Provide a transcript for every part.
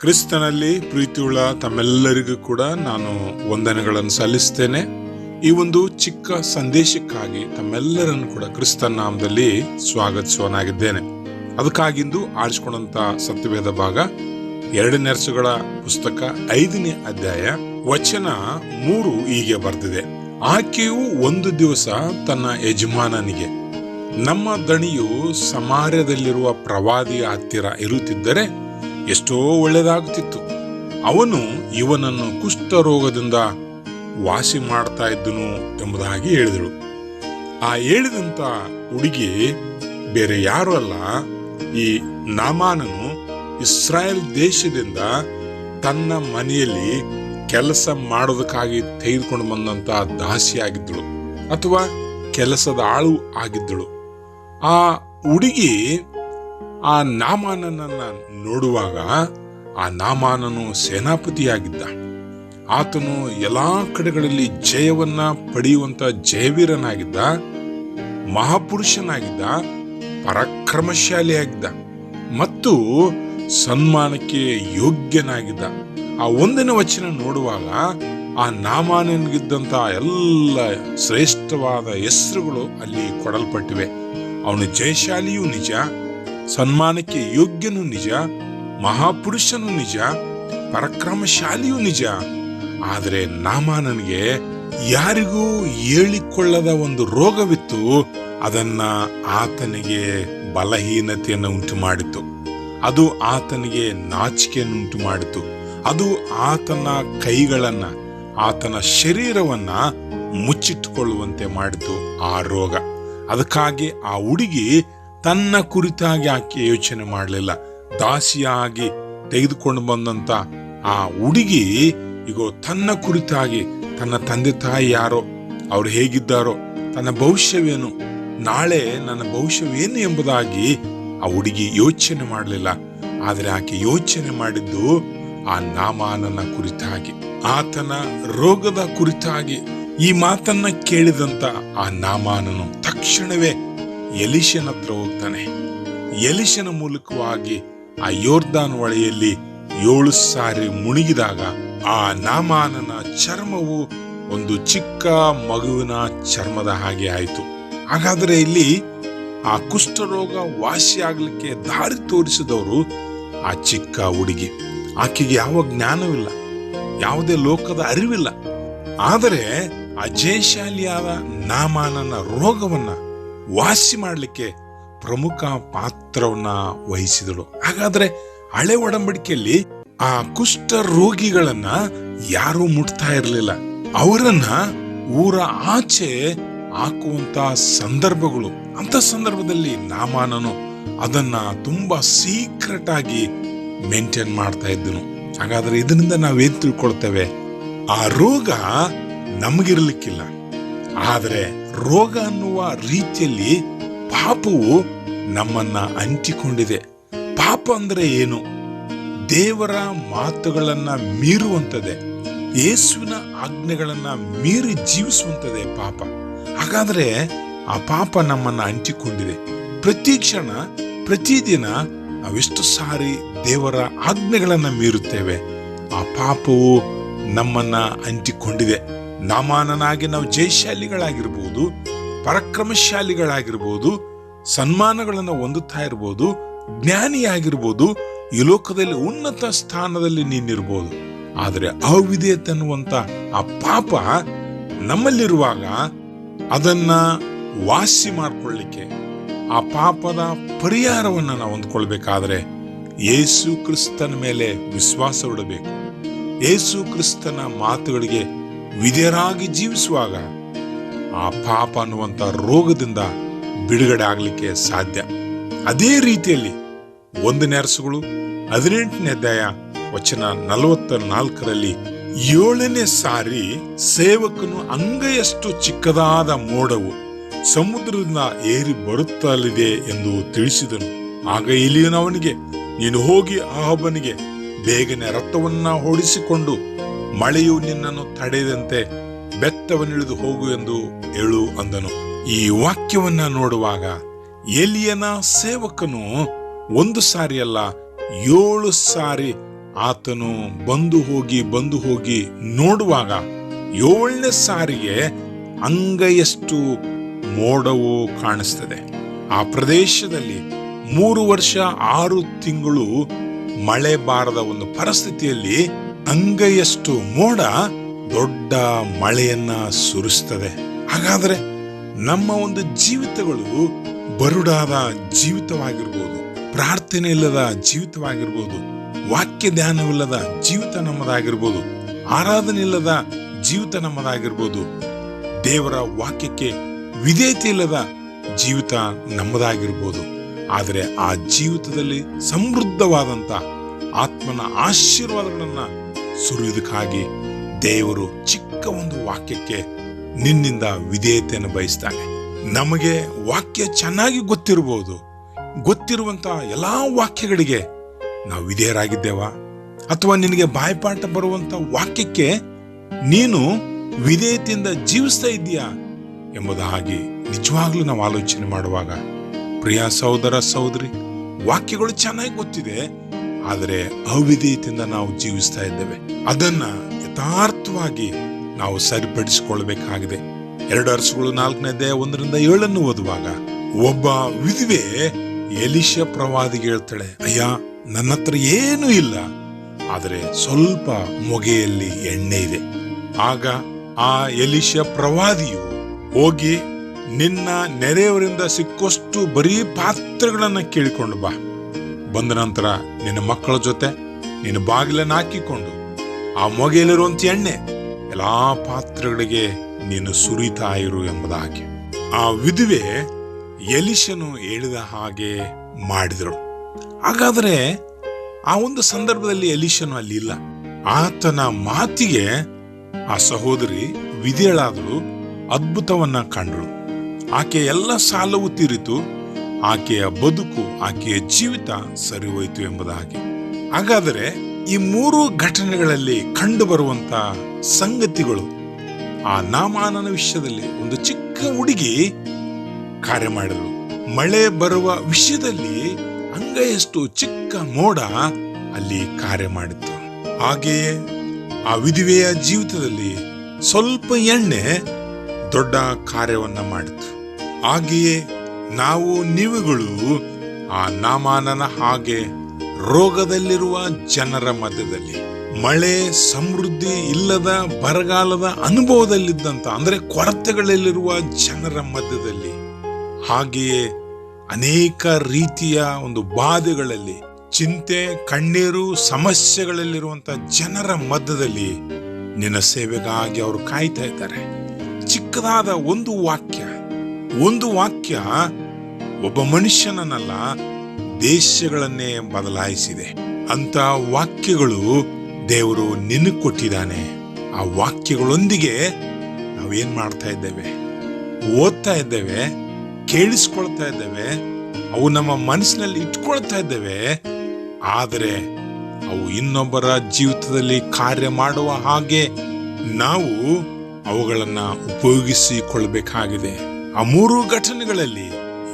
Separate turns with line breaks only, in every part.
ಕ್ರಿಸ್ತನಲ್ಲಿ ಪ್ರೀತಿಯುಳ್ಳ ತಮ್ಮೆಲ್ಲರಿಗೂ ಕೂಡ ನಾನು ವಂದನೆಗಳನ್ನು ಸಲ್ಲಿಸ್ತೇನೆ. ಈ ಒಂದು ಚಿಕ್ಕ ಸಂದೇಶಕ್ಕಾಗಿ ತಮ್ಮೆಲ್ಲರನ್ನು ಕೂಡ ಕ್ರಿಸ್ತ ನಾಮದಲ್ಲಿ ಸ್ವಾಗತಿಸುವನಾಗಿದ್ದೇನೆ ಅದಕ್ಕಾಗಿಂದು ಆರಿಸಿಕೊಂಡಂತ ಸತ್ಯವೇದ ಭಾಗ ಎರಡನೇ ಅರಸುಗಳ ಪುಸ್ತಕ ಐದನೇ ಅಧ್ಯಾಯ ವಚನ ಮೂರು ಹೀಗೆ ಬರೆದಿದೆ. ಆಕೆಯು ಒಂದು ದಿವಸ ತನ್ನ ಯಜಮಾನನಿಗೆ, ನಮ್ಮ ದಣಿಯು ಸಮಾರ್ಯದಲ್ಲಿರುವ ಪ್ರವಾದಿಯ ಹತ್ತಿರ ಇರುತ್ತಿದ್ದರೆ ಎಷ್ಟೋ ಒಳ್ಳೆಯದಾಗುತ್ತಿತ್ತು ಅವನು ಇವನನ್ನು ಕುಷ್ಠರೋಗದಿಂದ ವಾಸಿ ಮಾಡ್ತಾ ಇದ್ದನು ಎಂಬುದಾಗಿ ಹೇಳಿದಳು. ಆ ಹೇಳಿದಂಥ ಹುಡುಗಿ ಬೇರೆ ಯಾರು ಅಲ್ಲ. ಈ ನಾಮಾನನು ಇಸ್ರಾಯೇಲ್ ದೇಶದಿಂದ ತನ್ನ ಮನೆಯಲ್ಲಿ ಕೆಲಸ ಮಾಡೋದಕ್ಕಾಗಿ ತೆಗೆದುಕೊಂಡು ಬಂದಂತಹ ದಾಸಿಯಾಗಿದ್ದಳು ಅಥವಾ ಕೆಲಸದ ಆಳು ಆಗಿದ್ದಳು. ಆ ಹುಡುಗಿ ಆ ನಾಮಾನನನ್ನ ನೋಡುವಾಗ ಆ ನಾಮಾನನು ಸೇನಾಪತಿಯಾಗಿದ್ದ. ಆತನು ಎಲ್ಲಾ ಕಡೆಗಳಲ್ಲಿ ಜಯವನ್ನ ಪಡೆಯುವಂತ ಜಯವೀರನಾಗಿದ್ದ, ಮಹಾಪುರುಷನಾಗಿದ್ದ, ಪರಾಕ್ರಮಶಾಲಿಯಾಗಿದ್ದ ಮತ್ತು ಸನ್ಮಾನಕ್ಕೆ ಯೋಗ್ಯನಾಗಿದ್ದ. ಆ ಒಂದನೇ ವಚನ ನೋಡುವಾಗ ಆ ನಾಮಾನನಿಗಿದ್ದಂತಹ ಎಲ್ಲ ಶ್ರೇಷ್ಠವಾದ ಹೆಸರುಗಳು ಅಲ್ಲಿ ಕೊಡಲ್ಪಟ್ಟಿವೆ. ಅವನು ಜಯಶಾಲಿಯೂ ನಿಜ ಸನ್ಮಾನಕ್ಕೆ ಯೋಗ್ಯನು ನಿಜ, ಮಹಾಪುರುಷನು ನಿಜ, ಪರಾಕ್ರಮಶಾಲಿಯೂ ನಿಜ. ಆದರೆ ನಾಮ ನನಗೆ ಯಾರಿಗೂ ಹೇಳಿಕೊಳ್ಳದ ಒಂದು ರೋಗವಿತ್ತು, ಅದನ್ನ ಆತನಿಗೆ ಬಲಹೀನತೆಯನ್ನು ಉಂಟು ಮಾಡಿತು ಅದು ಆತನಿಗೆ ನಾಚಿಕೆಯನ್ನು ಉಂಟು ಮಾಡಿತು ಅದು ಆತನ ಕೈಗಳನ್ನ, ಆತನ ಶರೀರವನ್ನ ಮುಚ್ಚಿಟ್ಟುಕೊಳ್ಳುವಂತೆ ಮಾಡಿತು ಆ ರೋಗ. ಅದಕ್ಕಾಗಿ ಆ ಹುಡುಗಿ ತನ್ನ ಕುರಿತಾಗಿ ಆಕೆ ಯೋಚನೆ ಮಾಡಲಿಲ್ಲ. ದಾಸಿಯಾಗಿ ತೆಗೆದುಕೊಂಡು ಬಂದಂತ ಆ ಹುಡುಗಿ ಈಗ ತನ್ನ ಕುರಿತಾಗಿ, ತನ್ನ ತಂದೆ ತಾಯಿ ಯಾರೋ, ಅವ್ರು ಹೇಗಿದ್ದಾರೋ, ತನ್ನ ಭವಿಷ್ಯವೇನು, ನಾಳೆ ನನ್ನ ಭವಿಷ್ಯವೇನು ಎಂಬುದಾಗಿ ಆ ಹುಡುಗಿ ಯೋಚನೆ ಮಾಡಲಿಲ್ಲ. ಆದರೆ ಆಕೆ ಯೋಚನೆ ಮಾಡಿದ್ದು ಆ ನಾಮಾನನ ಕುರಿತಾಗಿ, ಆತನ ರೋಗದ ಕುರಿತಾಗಿ. ಈ ಮಾತನ್ನ ಕೇಳಿದಂತ ಆ ನಾಮಾನನು ತಕ್ಷಣವೇ ಎಲಿಶನ ಹತ್ರ ಹೋಗ್ತಾನೆ. ಎಲಿಶನ ಮೂಲಕವಾಗಿ ಆ ಯೋರ್ದಾನ್ ಹೊಳೆಯಲ್ಲಿ ಏಳು ಸಾರಿ ಮುಳುಗಿದಾಗ ಆ ನಾಮಾನನ ಚರ್ಮವು ಒಂದು ಚಿಕ್ಕ ಮಗುವಿನ ಚರ್ಮದ ಹಾಗೆ ಆಯಿತು. ಹಾಗಾದ್ರೆ ಇಲ್ಲಿ ಆ ಕುಷ್ಠರೋಗ ವಾಸಿಯಾಗಲಿಕ್ಕೆ ದಾರಿ ತೋರಿಸಿದವರು ಆ ಚಿಕ್ಕ ಹುಡುಗಿ. ಆಕೆಗೆ ಯಾವ ಜ್ಞಾನವಿಲ್ಲ, ಯಾವುದೇ ಲೋಕದ ಅರಿವಿಲ್ಲ. ಆದರೆ ಆ ಜಯಶಾಲಿಯಾದ ನಾಮಾನನ ರೋಗವನ್ನ ವಾಸಿ ಮಾಡಲಿಕ್ಕೆ ಪ್ರಮುಖ ಪಾತ್ರವನ್ನ ವಹಿಸಿದಳು. ಹಾಗಾದ್ರೆ ಹಳೆ ಒಡಂಬಡಿಕೆಯಲ್ಲಿ ಆ ಕುಷ್ಠ ರೋಗಿಗಳನ್ನ ಯಾರು ಮುಟ್ತಾ ಇರಲಿಲ್ಲ. ಅವರನ್ನ ಊರ ಆಚೆ ಹಾಕುವಂತ ಸಂದರ್ಭಗಳು, ಅಂತ ಸಂದರ್ಭದಲ್ಲಿ ನಾಮಾನನು ಅದನ್ನ ತುಂಬಾ ಸೀಕ್ರೆಟ್ ಆಗಿ ಮೇಂಟೈನ್ ಮಾಡ್ತಾ ಇದ್ದನು. ಹಾಗಾದ್ರೆ ಇದರಿಂದ ನಾವೇನ್ ತಿಳ್ಕೊಳ್ತೇವೆ? ಆ ರೋಗ ನಮಗಿರ್ಲಿಕ್ಕಿಲ್ಲ. ಆದರೆ ರೋಗ ಅನ್ನುವ ರೀತಿಯಲ್ಲಿ ಪಾಪವು ನಮ್ಮನ್ನ ಅಂಟಿಕೊಂಡಿದೆ. ಪಾಪ ಅಂದ್ರೆ ಏನು? ದೇವರ ಮಾತುಗಳನ್ನ ಮೀರುವಂತದೆ ಯೇಸುವಿನ ಆಜ್ಞೆಗಳನ್ನ ಮೀರಿ ಜೀವಿಸುವಂತದೆ ಪಾಪ. ಹಾಗಾದ್ರೆ ಆ ಪಾಪ ನಮ್ಮನ್ನ ಅಂಟಿಕೊಂಡಿದೆ. ಪ್ರತಿ ಕ್ಷಣ ಪ್ರತಿದಿನ ನಾವೆಷ್ಟು ಸಾರಿ ದೇವರ ಆಜ್ಞೆಗಳನ್ನು ಮೀರುತ್ತೇವೆ, ಆ ಪಾಪವು ನಮ್ಮನ್ನ ಅಂಟಿಕೊಂಡಿದೆ. ನಾಮಾನನಾಗಿ ನಾವು ಜಯಶಾಲಿಗಳಾಗಿರ್ಬೋದು, ಪರಾಕ್ರಮಶಾಲಿಗಳಾಗಿರ್ಬೋದು, ಸನ್ಮಾನಗಳನ್ನು ಹೊಂದುತ್ತಾ ಇರ್ಬೋದು, ಜ್ಞಾನಿಯಾಗಿರ್ಬೋದು, ಈ ಲೋಕದಲ್ಲಿ ಉನ್ನತ ಸ್ಥಾನದಲ್ಲಿ ನೀನಿರ್ಬೋದು. ಆದರೆ ಅವಿಧೇಯತೆ ಅನ್ನುವಂತ ಆ ಪಾಪ ನಮ್ಮಲ್ಲಿರುವಾಗ ಅದನ್ನ ವಾಸಿ ಮಾಡಿಕೊಳ್ಳಿಕ್ಕೆ ಆ ಪಾಪದ ಪರಿಹಾರವನ್ನು ನಾವು ಹೊಂದ್ಕೊಳ್ಬೇಕಾದ್ರೆ ಯೇಸು ಕ್ರಿಸ್ತನ ಮೇಲೆ ವಿಶ್ವಾಸ ಇಡಬೇಕು. ಯೇಸು ಕ್ರಿಸ್ತನ ಮಾತುಗಳಿಗೆ ವಿಧೇಯರಾಗಿ ಜೀವಿಸುವಾಗ ಆ ಪಾಪ ಅನ್ನುವಂಥ ರೋಗದಿಂದ ಬಿಡುಗಡೆ ಆಗಲಿಕ್ಕೆ ಸಾಧ್ಯ. ಅದೇ ರೀತಿಯಲ್ಲಿ ಒಂದನೇ ಅರಸುಗಳು ಹದಿನೆಂಟನೇ ಅಧ್ಯಾಯ ವಚನ ನಲವತ್ತ ನಾಲ್ಕರಲ್ಲಿ ಏಳನೇ ಸಾರಿ ಸೇವಕನು ಅಂಗೈಯಷ್ಟು ಚಿಕ್ಕದಾದ ಮೋಡವು ಸಮುದ್ರದಿಂದ ಏರಿ ಬರುತ್ತಲಿದೆ ಎಂದು ತಿಳಿಸಿದನು. ಆಗ ಇಲ್ಲಿಯನವನಿಗೆ ನೀನು ಹೋಗಿ ಹಬ್ಬನಿಗೆ ಬೇಗನೆ ರಕ್ತವನ್ನ ಓಡಿಸಿಕೊಂಡು ಮಳೆಯು ನಿನ್ನನ್ನು ತಡೆದಂತೆ ಬೆತ್ತವನ್ನಿಳಿದು ಹೋಗು ಎಂದು ಹೇಳು ಅಂದನು. ಈ ವಾಕ್ಯವನ್ನ ನೋಡುವಾಗ ಎಲಿಯನ ಸೇವಕನು ಒಂದು ಸಾರಿ ಅಲ್ಲ, ಏಳು ಸಾರಿ ಆತನು ಬಂದು ಹೋಗಿ ಬಂದು ಹೋಗಿ ನೋಡುವಾಗ ಏಳನೇ ಸಾರಿಗೆ ಅಂಗೈಯಷ್ಟು ಮೋಡವು ಕಾಣಿಸ್ತದೆ. ಆ ಪ್ರದೇಶದಲ್ಲಿ ಮೂರು ವರ್ಷ ಆರು ತಿಂಗಳು ಮಳೆ ಬಾರದ ಒಂದು ಪರಿಸ್ಥಿತಿಯಲ್ಲಿ ಅಂಗೈಯಷ್ಟು ಮೋಡ ದೊಡ್ಡ ಮಳೆಯನ್ನ ಸುರಿಸ್ತದೆ. ಹಾಗಾದ್ರೆ ನಮ್ಮ ಒಂದು ಜೀವಿತಗಳು ಬರುಡಾದ ಜೀವಿತವಾಗಿರ್ಬೋದು, ಪ್ರಾರ್ಥನೆ ಇಲ್ಲದ ಜೀವಿತವಾಗಿರ್ಬೋದು, ವಾಕ್ಯ ಧ್ಯಾನವಿಲ್ಲದ ಜೀವಿತ ನಮ್ಮದಾಗಿರ್ಬೋದು, ಆರಾಧನೆ ಇಲ್ಲದ ಜೀವಿತ ನಮ್ಮದಾಗಿರ್ಬೋದು, ದೇವರ ವಾಕ್ಯಕ್ಕೆ ವಿಧೇಯತೆ ಇಲ್ಲದ ಜೀವಿತ ನಮ್ಮದಾಗಿರ್ಬೋದು. ಆದರೆ ಆ ಜೀವಿತದಲ್ಲಿ ಸಮೃದ್ಧವಾದಂತ ಆತ್ಮನ ಆಶೀರ್ವಾದಗಳನ್ನ ಸುರಿಯುವುದಕ್ಕಾಗಿ ದೇವರು ಚಿಕ್ಕ ಒಂದು ವಾಕ್ಯಕ್ಕೆ ನಿನ್ನಿಂದ ವಿಧೇಯತೆಯನ್ನು ಬಯಸ್ತಾನೆ. ನಮಗೆ ವಾಕ್ಯ ಚೆನ್ನಾಗಿ ಗೊತ್ತಿರಬಹುದು. ಗೊತ್ತಿರುವಂತ ಎಲ್ಲಾ ವಾಕ್ಯಗಳಿಗೆ ನಾವು ವಿಧೇಯರಾಗಿದ್ದೇವಾ? ಅಥವಾ ನಿನಗೆ ಬಾಯ್ಪಾಠ ಬರುವಂತ ವಾಕ್ಯಕ್ಕೆ ನೀನು ವಿಧೇಯತೆಯಿಂದ ಜೀವಿಸ್ತಾ ಇದ್ದೀಯಾ ಎಂಬುದಾಗಿ ನಿಜವಾಗ್ಲೂ ನಾವು ಆಲೋಚನೆ ಮಾಡುವಾಗ, ಪ್ರಿಯ ಸಹೋದರ ಸಹೋದರಿ, ವಾಕ್ಯಗಳು ಚೆನ್ನಾಗಿ ಗೊತ್ತಿದೆ. ಆದರೆ ಅವಿಧೇಯತೆಯಿಂದ ನಾವು ಜೀವಿಸ್ತಾ ಇದ್ದೇವೆ. ಅದನ್ನ ಯಥಾರ್ಥವಾಗಿ ನಾವು ಸರಿಪಡಿಸಿಕೊಳ್ಳಬೇಕಾಗಿದೆ. ಎರಡು ವರ್ಷಗಳು ನಾಲ್ಕನೇ ಅಧ್ಯಾಯ ಒಂದರಿಂದ ಏಳನ್ನು ಓದುವಾಗ, ಒಬ್ಬ ವಿಧವೆ ಎಲಿಶ ಪ್ರವಾದಿಗೆ ಹೇಳ್ತಾಳೆ, ಅಯ್ಯ, ನನ್ನ ಹತ್ರ ಏನೂ ಇಲ್ಲ, ಆದರೆ ಸ್ವಲ್ಪ ಮೊಗೆಯಲ್ಲಿ ಎಣ್ಣೆ ಇದೆ. ಆಗ ಆ ಎಲಿಶ ಪ್ರವಾದಿಯು ಹೋಗಿ ನಿನ್ನ ನೆರೆಯವರಿಂದ ಸಿಕ್ಕಷ್ಟು ಬರೀ ಪಾತ್ರೆಗಳನ್ನ ಕೇಳಿಕೊಂಡು ಬಾ. ಬಂದ ನಂತರ ನಿನ್ನ ಮಕ್ಕಳ ಜೊತೆ ನಿನ್ನ ಬಾಗಿಲನ್ನು ಹಾಕಿಕೊಂಡು ಆ ಮೊಗೆಯಲ್ಲಿರುವಂತ ಎಣ್ಣೆ, ಎಲ್ಲಾ ಪಾತ್ರಗಳಿಗೆ ನೀನು ಸುರಿತಾ ಇರು ಎಂಬುದಾಗಿ. ಆ ವಿಧವೆ ಎಲಿಶನು ಹೇಳಿದ ಹಾಗೆ ಮಾಡಿದಳು ಹಾಗಾದ್ರೆ ಆ ಒಂದು ಸಂದರ್ಭದಲ್ಲಿ ಎಲಿಶನು ಅಲ್ಲಿ ಇಲ್ಲ. ಆತನ ಮಾತಿಗೆ ಆ ಸಹೋದರಿ ವಿಧೇಳಾದಳು ಅದ್ಭುತವನ್ನ ಕಂಡಳು. ಆಕೆ ಎಲ್ಲ ಸಾಲವು ತೀರಿತು. ಆಕೆಯ ಬದುಕು, ಆಕೆಯ ಜೀವಿತ ಸರಿ ಹೋಯಿತು ಎಂಬುದಾಗಿ ಹಾಗಾದರೆ ಈ ಮೂರು ಘಟನೆಗಳಲ್ಲಿ ಕಂಡು ಬರುವಂತ ಸಂಗತಿಗಳು ಆ ನಾಮಾನನ ವಿಷಯದಲ್ಲಿ ಒಂದು ಚಿಕ್ಕ ಹುಡುಗಿ ಕಾರ್ಯ ಮಾಡಿದಳು. ಮಳೆ ಬರುವ ವಿಷಯದಲ್ಲಿ ಅಂಗೈಯಷ್ಟು ಚಿಕ್ಕ ಮೋಡ ಅಲ್ಲಿ ಕಾರ್ಯ ಮಾಡಿತ್ತು. ಹಾಗೆಯೇ ಆ ವಿಧವೆಯ ಜೀವಿತದಲ್ಲಿ ಸ್ವಲ್ಪ ಎಣ್ಣೆ ದೊಡ್ಡ ಕಾರ್ಯವನ್ನ ಮಾಡಿತು ಹಾಗೆಯೇ ನಾವು ನೀವುಗಳು ಆ ನಾಮಾನನ ಹಾಗೆ ರೋಗದಲ್ಲಿರುವ ಜನರ ಮಧ್ಯದಲ್ಲಿ, ಮಳೆ ಸಮೃದ್ಧಿ ಇಲ್ಲದ ಬರಗಾಲದ ಅನುಭವದಲ್ಲಿದ್ದಂತ, ಅಂದ್ರೆ ಕೊರತೆಗಳಲ್ಲಿರುವ ಜನರ ಮಧ್ಯದಲ್ಲಿ, ಹಾಗೆಯೇ ಅನೇಕ ರೀತಿಯ ಒಂದು ಬಾಧೆಗಳಲ್ಲಿ, ಚಿಂತೆ, ಕಣ್ಣೀರು, ಸಮಸ್ಯೆಗಳಲ್ಲಿರುವಂತ ಜನರ ಮಧ್ಯದಲ್ಲಿ ನಿನ್ನ ಸೇವೆಗಾಗಿ ಅವರು ಕಾಯ್ತಾ ಇದ್ದಾರೆ. ಚಿಕ್ಕದಾದ ಒಂದು ವಾಕ್ಯ. ಒಂದು ವಾಕ್ಯ ಒಬ್ಬ ಮನುಷ್ಯನನ್ನಲ್ಲ ದೇಶಗಳನ್ನೇ ಬದಲಾಯಿಸಿದೆ. ಅಂತ ವಾಕ್ಯಗಳು ದೇವರು ನಿನಗೆ ಕೊಟ್ಟಿದ್ದಾನೆ. ಆ ವಾಕ್ಯಗಳೊಂದಿಗೆ ನಾವೇನ್ ಮಾಡ್ತಾ ಇದ್ದೇವೆ? ಓದ್ತಾ ಇದ್ದೇವೆ, ಕೇಳಿಸ್ಕೊಳ್ತಾ ಇದ್ದೇವೆ, ಅವು ನಮ್ಮ ಮನಸ್ಸಿನಲ್ಲಿ ಇಟ್ಕೊಳ್ತಾ ಇದ್ದೇವೆ, ಆದರೆ ಅವು ಇನ್ನೊಬ್ಬರ ಜೀವಿತದಲ್ಲಿ ಕಾರ್ಯ ಮಾಡುವ ಹಾಗೆ ನಾವು ಅವುಗಳನ್ನು ಉಪಯೋಗಿಸಿಕೊಳ್ಬೇಕಾಗಿದೆ ಆ ಮೂರು ಘಟನೆಗಳಲ್ಲಿ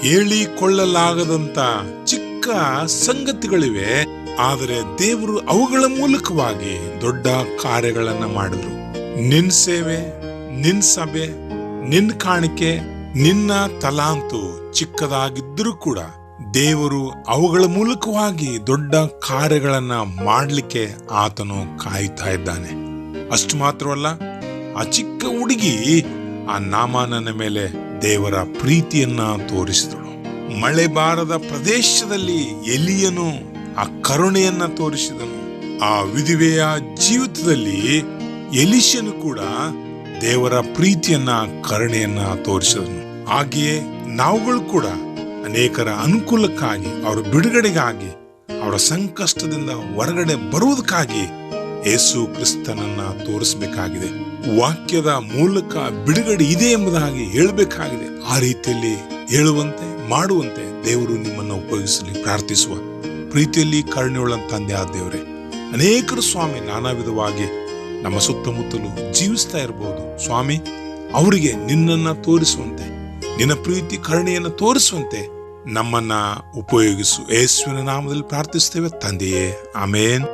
ಹೇಳಿಕೊಳ್ಳಲಾಗದಂತ ಚಿಕ್ಕ ಸಂಗತಿಗಳಿವೆ. ಆದರೆ ದೇವರು ಅವುಗಳ ಮೂಲಕವಾಗಿ ದೊಡ್ಡ ಕಾರ್ಯಗಳನ್ನ ಮಾಡಿದ್ರು. ನಿನ್ ಸೇವೆ, ನಿನ್ ಸಭೆ, ನಿನ್ ಕಾಣಿಕೆ, ನಿನ್ನ ತಲಾಂತು ಚಿಕ್ಕದಾಗಿದ್ದರೂ ಕೂಡ ದೇವರು ಅವುಗಳ ಮೂಲಕವಾಗಿ ದೊಡ್ಡ ಕಾರ್ಯಗಳನ್ನ ಮಾಡಲಿಕ್ಕೆ ಆತನು ಕಾಯ್ತಾ ಇದ್ದಾನೆ. ಅಷ್ಟು ಮಾತ್ರವಲ್ಲ, ಆ ಚಿಕ್ಕ ಹುಡುಗಿ ಆ ನಾಮಾನನ ಮೇಲೆ ದೇವರ ಪ್ರೀತಿಯನ್ನ ತೋರಿಸಿದಳು. ಮಳೆ ಬಾರದ ಪ್ರದೇಶದಲ್ಲಿ ಎಲಿಯನು ಆ ಕರುಣೆಯನ್ನ ತೋರಿಸಿದನು. ಆ ವಿಧವೆಯ ಜೀವಿತದಲ್ಲಿ ಎಲಿಶನು ಕೂಡ ದೇವರ ಪ್ರೀತಿಯನ್ನ, ಕರುಣೆಯನ್ನ ತೋರಿಸಿದನು. ಹಾಗೆಯೇ ನಾವುಗಳು ಕೂಡ ಅನೇಕರ ಅನುಕೂಲಕ್ಕಾಗಿ, ಅವರ ಬಿಡುಗಡೆಗಾಗಿ, ಅವರ ಸಂಕಷ್ಟದಿಂದ ಹೊರಗಡೆ ಬರುವುದಕ್ಕಾಗಿ ಯೇಸು ಕ್ರಿಸ್ತನನ್ನ ತೋರಿಸಬೇಕಾಗಿದೆ. ವಾಕ್ಯದ ಮೂಲಕ ಬಿಡುಗಡೆ ಇದೆ ಎಂಬುದಾಗಿ ಹೇಳಬೇಕಾಗಿದೆ. ಆ ರೀತಿಯಲ್ಲಿ ಹೇಳುವಂತೆ, ಮಾಡುವಂತೆ ದೇವರು ನಿಮ್ಮನ್ನು ಉಪಯೋಗಿಸಲಿ, ಪ್ರಾರ್ಥಿಸುವ ಪ್ರೀತಿಯಲ್ಲಿ ಕರುಣೆಯುಳ್ಳ ತಂದೆ ಆ ದೇವರೇ, ಅನೇಕರು ಸ್ವಾಮಿ, ನಾನಾ ವಿಧವಾಗಿ ನಮ್ಮ ಸುತ್ತಮುತ್ತಲು ಜೀವಿಸ್ತಾ ಇರಬಹುದು. ಸ್ವಾಮಿ, ಅವರಿಗೆ ನಿನ್ನನ್ನ ತೋರಿಸುವಂತೆ, ನಿನ್ನ ಪ್ರೀತಿ, ಕರುಣೆಯನ್ನು ತೋರಿಸುವಂತೆ ನಮ್ಮನ್ನ ಉಪಯೋಗಿಸು. ಯೇಸುವಿನ ನಾಮದಲ್ಲಿ ಪ್ರಾರ್ಥಿಸ್ತೇವೆ ತಂದೆಯೇ. ಆಮೇನ್.